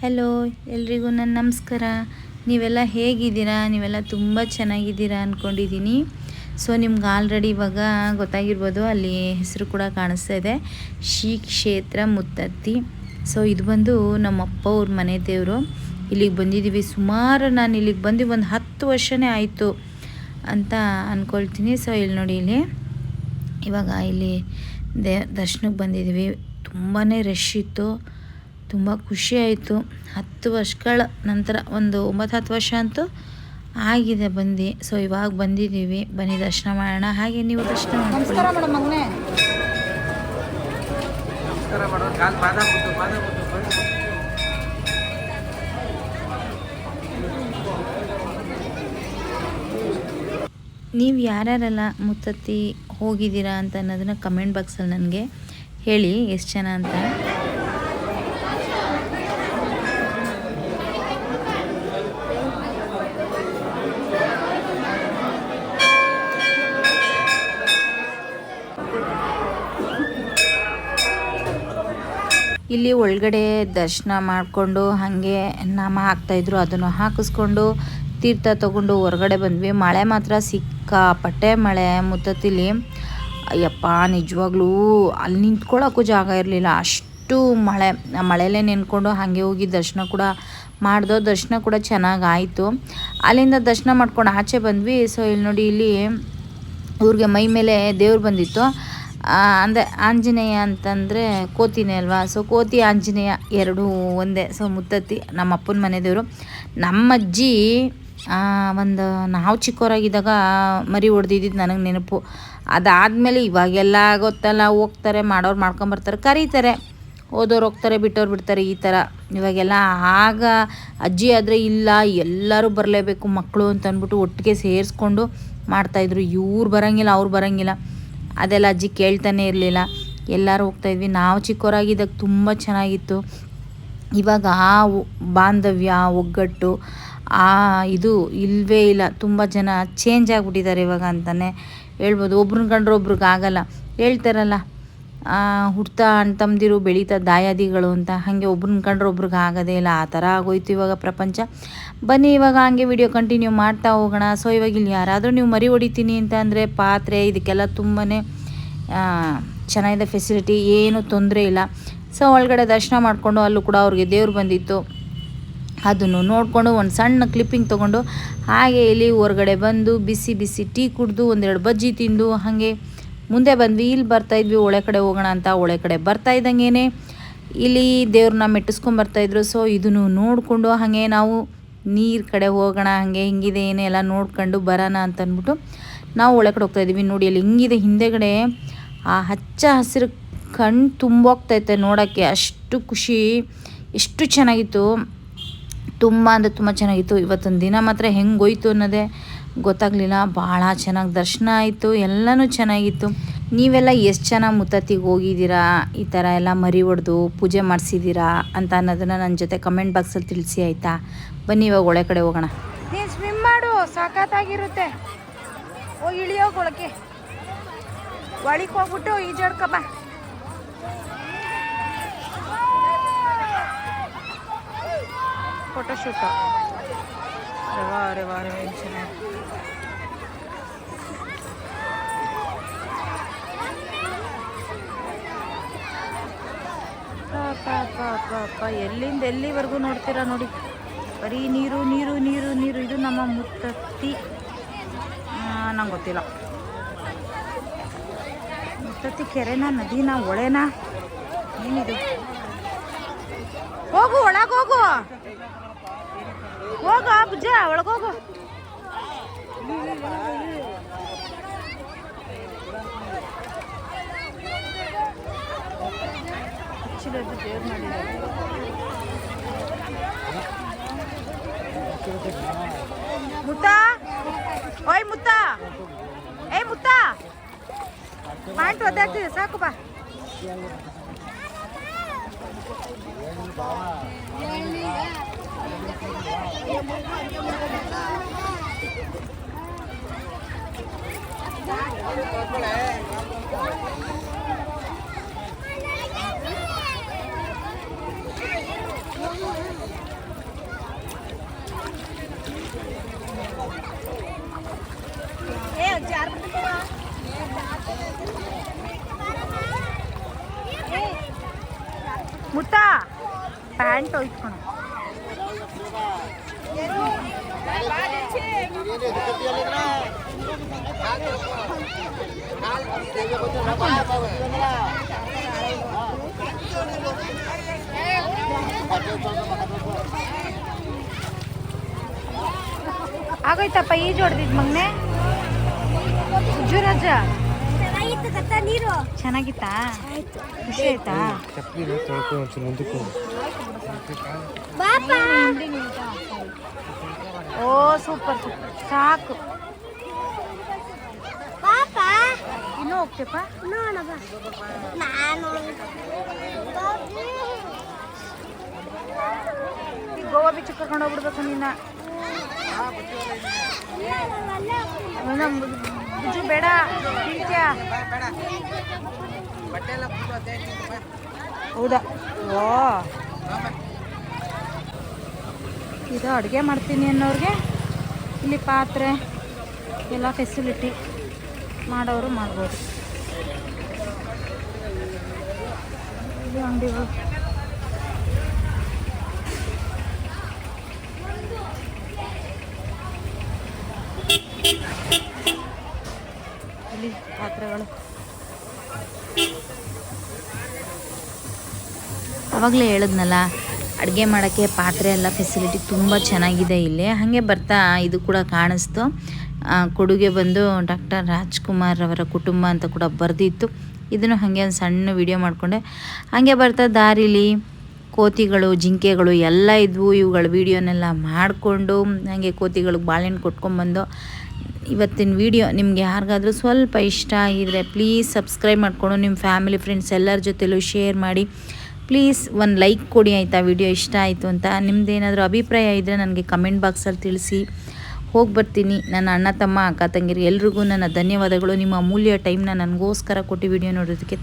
Hello ಎಲ್ರಿಗೂ ನನ್ನ ನಮಸ್ಕಾರ. ನೀವೆಲ್ಲ ಹೇಗಿದ್ದೀರಾ? ನೀವೆಲ್ಲ ತುಂಬ ಚೆನ್ನಾಗಿದ್ದೀರಾ ಅಂದ್ಕೊಂಡಿದ್ದೀನಿ ಸೊ ನಿಮ್ಗೆ ಆಲ್ರೆಡಿ ಇವಾಗ ಗೊತ್ತಾಗಿರ್ಬೋದು, ಅಲ್ಲಿ ಹೆಸರು ಕೂಡ ಕಾಣಿಸ್ತಾ ಇದೆ. ಶ್ರೀ ಕ್ಷೇತ್ರ ಮುತ್ತತ್ತಿ. ಸೊ ಇದು ಬಂದು ನಮ್ಮ ಅಪ್ಪ ಅವ್ರ ಮನೆ ದೇವರು. ಇಲ್ಲಿಗೆ ಬಂದಿದ್ದೀವಿ ಸುಮಾರು ನಾನು ಇಲ್ಲಿಗೆ ಬಂದು ಒಂದು ಹತ್ತು ವರ್ಷನೇ ಆಯಿತು ಅಂತ ಅಂದ್ಕೊಳ್ತೀನಿ ಸೊ ಇಲ್ಲಿ ನೋಡಿ ಇಲ್ಲಿ. ಇವಾಗ ಇಲ್ಲಿ ದೇ, ದರ್ಶನಕ್ಕೆ ಬಂದಿದ್ದೀವಿ. ತುಂಬಾ ರಶ್ ಇತ್ತು. ತುಂಬ ಖುಷಿ ಆಯಿತು. ಹತ್ತು ವರ್ಷಗಳ ನಂತರ ಒಂದು ಒಂಬತ್ತು ಹತ್ತು ವರ್ಷ ಅಂತೂ ಆಗಿದೆ ಬಂದು. ಸೊ ಇವಾಗ ಬಂದಿದ್ದೀವಿ. ಬನ್ನಿ ದರ್ಶನ ಮಾಡೋಣ. ಹಾಗೆ ನೀವು ದರ್ಶನ ನೀವು ಯಾರ್ಯಾರೆಲ್ಲ ಮುತ್ತತ್ತಿ ಹೋಗಿದ್ದೀರಾ ಅಂತ ಅನ್ನೋದನ್ನ ಕಮೆಂಟ್ ಬಾಕ್ಸಲ್ಲಿ ನನಗೆ ಹೇಳಿ ಎಷ್ಟು ಜನ ಅಂತ. ಇಲ್ಲಿ ಒಳಗಡೆ ದರ್ಶನ ಮಾಡಿಕೊಂಡು ಹಾಗೆ ನಾಮ ಹಾಕ್ತಾಯಿದ್ರು ಅದನ್ನು ಹಾಕಿಸ್ಕೊಂಡು ತೀರ್ಥ ತಗೊಂಡು ಹೊರಗಡೆ ಬಂದ್ವಿ. ಮಳೆ ಮಾತ್ರ ಸಿಕ್ಕಾಪಟ್ಟೆ ಮಳೆ ಮುತ್ತತ್ತಿಲಿ ಅಯ್ಯಪ್ಪ, ನಿಜವಾಗ್ಲೂ ಅಲ್ಲಿ ನಿಂತ್ಕೊಳ್ಳೋಕ್ಕೂ ಜಾಗ ಇರಲಿಲ್ಲ. ಅಷ್ಟು ಮಳೆ. ಮಳೆಯಲ್ಲೇ ನೆನ್ಕೊಂಡು ಹಾಗೆ ಹೋಗಿ ದರ್ಶನ ಕೂಡ ಮಾಡ್ದೋ, ದರ್ಶನ ಕೂಡ ಚೆನ್ನಾಗಾಯಿತು. ಅಲ್ಲಿಂದ ದರ್ಶನ ಮಾಡ್ಕೊಂಡು ಆಚೆ ಬಂದ್ವಿ. ಸೊ ಇಲ್ಲಿ ನೋಡಿ, ಇಲ್ಲಿ ಊರಿಗೆ ಮೈ ಮೇಲೆ ದೇವ್ರು ಬಂದಿತ್ತು. ಅಂದರೆ ಆಂಜನೇಯ ಅಂತಂದರೆ ಕೋತಿನೇ ಅಲ್ವಾ? ಸೊ ಕೋತಿ, ಆಂಜನೇಯ ಎರಡೂ ಒಂದೇ. ಸೊ ಮುತ್ತತ್ತಿ, ನಮ್ಮ ಅಪ್ಪನ ಮನೆದೇವರು. ನಮ್ಮ ಅಜ್ಜಿ ಒಂದು ನಾವು ಚಿಕ್ಕವರಾಗಿದ್ದಾಗ ಮರಿ ಹೊಡೆದಿದ್ದು ನನಗೆ ನೆನಪು. ಅದಾದಮೇಲೆ ಇವಾಗೆಲ್ಲ ಗೊತ್ತಲ್ಲ, ಹೋಗ್ತಾರೆ, ಮಾಡೋರು ಮಾಡ್ಕೊಂಬರ್ತಾರೆ, ಕರೀತಾರೆ. ಓದೋರು ಹೋಗ್ತಾರೆ, ಬಿಟ್ಟೋರು ಬಿಡ್ತಾರೆ ಈ ಥರ. ಇವಾಗೆಲ್ಲ ಆಗ ಅಜ್ಜಿ ಆದರೆ ಇಲ್ಲ, ಎಲ್ಲರೂ ಬರಲೇಬೇಕು ಮಕ್ಕಳು ಅಂತ ಅಂದ್ಬಿಟ್ಟು ಒಟ್ಟಿಗೆ ಸೇರಿಸ್ಕೊಂಡು ಮಾಡ್ತಾಯಿದ್ರು ಇವ್ರು ಬರೋಂಗಿಲ್ಲ, ಅವ್ರು ಬರೋಂಗಿಲ್ಲ. ಅದೆಲ್ಲ ಅಜ್ಜಿ ಕೇಳ್ತಾನೆ ಇರಲಿಲ್ಲ. ಎಲ್ಲರೂ ಹೋಗ್ತಾಯಿದ್ವಿ ನಾವು ಚಿಕ್ಕವರಾಗಿದ್ದಾಗ ತುಂಬ ಚೆನ್ನಾಗಿತ್ತು. ಇವಾಗ ಆ ಬಾಂಧವ್ಯ ಒಗ್ಗಟ್ಟು, ಆ ಇದು ಇಲ್ಲವೇ ಇಲ್ಲ. ತುಂಬ ಜನ ಚೇಂಜ್ ಆಗಿಬಿಟ್ಟಿದ್ದಾರೆ ಇವಾಗ ಅಂತಲೇ ಹೇಳ್ಬೋದು. ಒಬ್ರನ್ನ ಕಂಡ್ರೆ ಒಬ್ರಿಗೆ ಆಗಲ್ಲ. ಹೇಳ್ತಾರಲ್ಲ ಹುಡ್ತಾ ಅಣ್ಣ ತಮ್ಮದಿರು ಬೆಳೀತಾ ದಾಯಾದಿಗಳು ಅಂತ ಹಾಗೆ ಒಬ್ರನ್ನ ಕಂಡ್ರೆ ಒಬ್ರಿಗೆ ಆಗೋದೇ ಇಲ್ಲ. ಆ ಥರ ಆಗೋಯ್ತು ಇವಾಗ ಪ್ರಪಂಚ. ಬನ್ನಿ, ಇವಾಗ ಹಂಗೆ ವಿಡಿಯೋ ಕಂಟಿನ್ಯೂ ಮಾಡ್ತಾ ಹೋಗೋಣ. ಸೊ ಇವಾಗ ಇಲ್ಲಿ ಯಾರಾದರೂ ನೀವು ಮರಿ ಹೊಡಿತೀನಿ ಅಂತ ಅಂದರೆ ಪಾತ್ರೆ, ಇದಕ್ಕೆಲ್ಲ ತುಂಬಾ ಚೆನ್ನಾಗಿದೆ ಫೆಸಿಲಿಟಿ ಏನೂ ತೊಂದರೆ ಇಲ್ಲ. ಸೊ ಒಳಗಡೆ ದರ್ಶನ ಮಾಡಿಕೊಂಡು ಅಲ್ಲೂ ಕೂಡ ಅವ್ರಿಗೆ ದೇವ್ರು ಬಂದಿತ್ತು. ಅದನ್ನು ನೋಡಿಕೊಂಡು ಒಂದು ಸಣ್ಣ ಕ್ಲಿಪ್ಪಿಂಗ್ ತೊಗೊಂಡು ಹಾಗೆ ಇಲ್ಲಿ ಹೊರಗಡೆ ಬಂದು ಬಿಸಿ ಬಿಸಿ ಟೀ ಕುಡಿದು ಒಂದೆರಡು ಬಜ್ಜಿ ತಿಂದು ಹಾಗೆ ಮುಂದೆ ಬಂದ್ವಿ, ಇಲ್ಲಿ ಬರ್ತಾಯಿದ್ವಿ ಒಳೆ ಕಡೆ ಹೋಗೋಣ ಅಂತ ಒಳೆ ಕಡೆ ಬರ್ತಾ ಇದ್ದಂಗೆ ಇಲ್ಲಿ ದೇವ್ರನ್ನ ಮೆಟ್ಟಿಸ್ಕೊಂಬರ್ತಾಯಿದ್ರು ಸೊ ಇದನ್ನು ನೋಡಿಕೊಂಡು ಹಾಗೆ ನಾವು ನೀರು ಕಡೆ ಹೋಗೋಣ, ಹಾಗೆ ಹಿಂಗಿದೆ, ಏನೇ ಎಲ್ಲ ನೋಡ್ಕೊಂಡು ಬರೋಣ ಅಂತ ಅಂದ್ಬಿಟ್ಟು ನಾವು ಒಳ ಕಡೆ ಹೋಗ್ತಾ ಇದ್ದೀವಿ. ನೋಡಿ, ಅಲ್ಲಿ ಹಿಂಗಿದೆ, ಹಿಂದೆಗಡೆ ಆ ಹಚ್ಚ ಹಸಿರು ಕಣ್ಣು ತುಂಬೋಗ್ತೈತೆ ನೋಡೋಕ್ಕೆ. ಅಷ್ಟು ಖುಷಿ, ಎಷ್ಟು ಚೆನ್ನಾಗಿತ್ತು. ತುಂಬ ಅಂದರೆ ತುಂಬ ಚೆನ್ನಾಗಿತ್ತು. ಇವತ್ತೊಂದು ದಿನ ಮಾತ್ರ ಹೆಂಗೆ ಹೋಯ್ತು ಅನ್ನೋದೇ ಗೊತ್ತಾಗಲಿಲ್ಲ. ಭಾಳ ಚೆನ್ನಾಗಿ ದರ್ಶನ ಆಯಿತು, ಎಲ್ಲನೂ ಚೆನ್ನಾಗಿತ್ತು. ನೀವೆಲ್ಲ ಎಷ್ಟು ಚೆನ್ನಾಗಿ ಮುತ್ತತ್ತಿಗೆ ಹೋಗಿದ್ದೀರಾ? ಈ ಥರ ಎಲ್ಲ ಮರಿ ಹೊಡೆದು ಪೂಜೆ ಮಾಡಿಸಿದ್ದೀರಾ ಅಂತ ಅನ್ನೋದನ್ನು ನನ್ನ ಜೊತೆ ಕಮೆಂಟ್ ಬಾಕ್ಸಲ್ಲಿ ತಿಳಿಸಿ ಆಯಿತಾ? ಬನ್ನಿ, ಇವಾಗ ಒಳೆ ಕಡೆ ಹೋಗೋಣ. ನೀನು ಸ್ವಿಮ್ ಮಾಡು ಇಳಿಯೋಗೊಳಕ್ಕೆ ಒಳಿಗೆ ಹೋಗ್ಬಿಟ್ಟು ಅರೆ ವಾ ಪಾಪ ಎಲ್ಲಿಂದ ಎಲ್ಲಿವರೆಗೂ ನೋಡ್ತೀರಾ ನೋಡಿ ಬರೀ ನೀರು ನೀರು ನೀರು ನೀರು ಇದು ನಮ್ಮ ಮುತ್ತತ್ತಿ ನಂಗೆ ಗೊತ್ತಿಲ್ಲ ಮುತ್ತತ್ತಿ ಕೆರೆನಾ ನದಿನಾ ಒಳೆನಾ ಏನಿದು ಹೋಗು ಒಳಗೆ ಹೋಗೋ ಬುಜ್ಜ ಒಳಗೋಗು ಹಚ್ಚಿರೋದು ದೇವ್ರು ಮಾಡಿದ್ದಾರೆ ಮುತ್ತ. ಓಯ್, ಮುತ್ತ. ಏಯ್, ಮುತ್ತ. ಪಾಯಿಂಟ್ ಒದ್ದಾಗ್ತಿದೆ ಸಾಕು, ಬಾ. Yeah. ಮುತ್ತ ಪ್ಯಾಂಟ್ ಇಟ್ಕೊಂಡು ಆಗೋಯ್ತಪ್ಪ ಈಜು ಹೊಡೆದಿದ್ ಮಗ್ನೆ? ಜುರಜ. ನೀರು ಚೆನ್ನಾಗಿತ್ತಾ? ಖುಷಿ ಆಯ್ತಾ? ಮುಂದಕ್ಕೆ ಸೂಪರ್ ಸೂಪರ್. ಸಾಕು. ಪಾಪಾ? ಇನ್ನೂ ಹೋಗ್ತೀಯಪ್ಪ? ನೋಡ ಬಾ ನಾನು ಈಗ ಗೋವಾ ಬೀಚ್ ಕರ್ಕೊಂಡು ಹೋಗ್ಬಿಡ್ಬೇಕು ನಿನ್ನ. ಬಿಜು ಬೇಡ ಬೀಳ್ತೀಯ ಹೌದಾ? ಓ ಇದು ಅಡುಗೆ ಮಾಡ್ತೀನಿ ಅನ್ನೋರಿಗೆ. ಇಲ್ಲಿ ಪಾತ್ರೆ ಎಲ್ಲ ಫೆಸಿಲಿಟಿ ಮಾಡೋರು ಮಾಡ್ಬೋದು. ಇಲ್ಲಿ ಪಾತ್ರೆಗಳು. ಅವಾಗಲೇ ಹೇಳಿದ್ನಲ್ಲ ಅಡುಗೆ ಮಾಡೋಕ್ಕೆ ಪಾತ್ರೆ ಎಲ್ಲ ಫೆಸಿಲಿಟಿ ತುಂಬ ಚೆನ್ನಾಗಿದೆ ಇಲ್ಲಿ. ಹಾಗೆ ಬರ್ತಾ ಇದು ಕೂಡ ಕಾಣಿಸ್ತು. ಕೊಡುಗೆ ಬಂದು ಡಾಕ್ಟರ್ ರಾಜ್ಕುಮಾರ್ ಅವರ ಕುಟುಂಬ ಅಂತ ಕೂಡ ಬರೆದಿತ್ತು. ಇದನ್ನು ಹಾಗೆ ಒಂದು ಸಣ್ಣ ವಿಡಿಯೋ ಮಾಡಿಕೊಂಡೆ. ಹಾಗೆ ಬರ್ತಾ ದಾರಿಲಿ, ಕೋತಿಗಳು, ಜಿಂಕೆಗಳು ಎಲ್ಲ ಇದ್ವು. ಇವುಗಳ ವೀಡಿಯೋನೆಲ್ಲ ಮಾಡಿಕೊಂಡು ಹಾಗೆ ಕೋತಿಗಳಿಗೆ ಬಾಳೆಹಣ್ಣು ಕೊಟ್ಕೊಂಡ್ಬಂದು ಇವತ್ತಿನ ವಿಡಿಯೋ ನಿಮ್ಗೆ ಯಾರಿಗಾದ್ರೂ ಸ್ವಲ್ಪ ಇಷ್ಟ ಆಗಿದ್ರೆ ಪ್ಲೀಸ್ ಸಬ್ಸ್ಕ್ರೈಬ್ ಮಾಡಿಕೊಂಡು, ನಿಮ್ಮ ಫ್ಯಾಮಿಲಿ ಫ್ರೆಂಡ್ಸ್ ಎಲ್ಲರ ಜೊತೆಲೂ ಶೇರ್ ಮಾಡಿ. ಪ್ಲೀಸ್ ಒಂದು ಲೈಕ್ ಕೊಡಿ ಆಯಿತಾ ವಿಡಿಯೋ ಇಷ್ಟ ಆಯಿತು ಅಂತ. ನಿಮ್ಮದೇನಾದರೂ ಅಭಿಪ್ರಾಯ ಇದ್ದರೆ ನನಗೆ ಕಮೆಂಟ್ ಬಾಕ್ಸಲ್ಲಿ ತಿಳಿಸಿ. ಹೋಗಿ ಬರ್ತೀನಿ ನನ್ನ ಅಣ್ಣ ತಮ್ಮ, ಅಕ್ಕ ತಂಗಿರಿ ಎಲ್ರಿಗೂ ನನ್ನ ಧನ್ಯವಾದಗಳು. ನಿಮ್ಮ ಅಮೂಲ್ಯ ಟೈಮ್ನ ನನಗೋಸ್ಕರ ಕೊಟ್ಟು ವಿಡಿಯೋ ನೋಡೋದಕ್ಕೆ